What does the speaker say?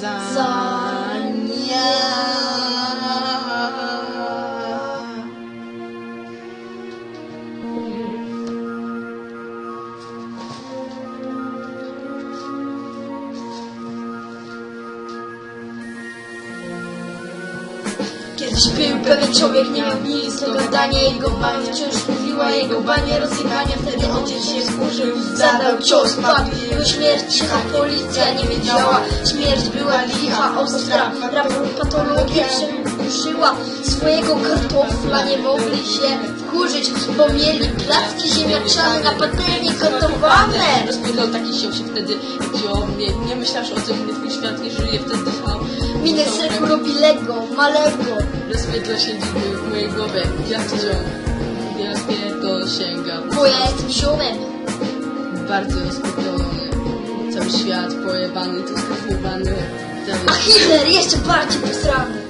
Zania. Kiedyś był pewien człowiek, nie miał nic do gadania Jego pani wciąż mówiła, jego banie rozjechania Wtedy ojciec się wkurzył, zadał cios, padł Jego śmierć, cicha policja nie wiedziała Śmierć była Raport patologia przekruszyła Swojego kartofla nie mogli się wkurzyć Bo mieli placki ziemniaczane na patelni gotowane Rozpędzał taki się się wtedy wziął mnie. Nie myślałeś o tym, twój świat nie żyje, wtedy dychał. Minę serku robi Lego, malego Rozpędza się dziwy w mojej głowie. Ja wciąż. Ja to sięga. Bo ja jestem ziomem Bardzo skupiony. Cały świat pojebany, tu skryfowany. Ах, ще барче посрамно.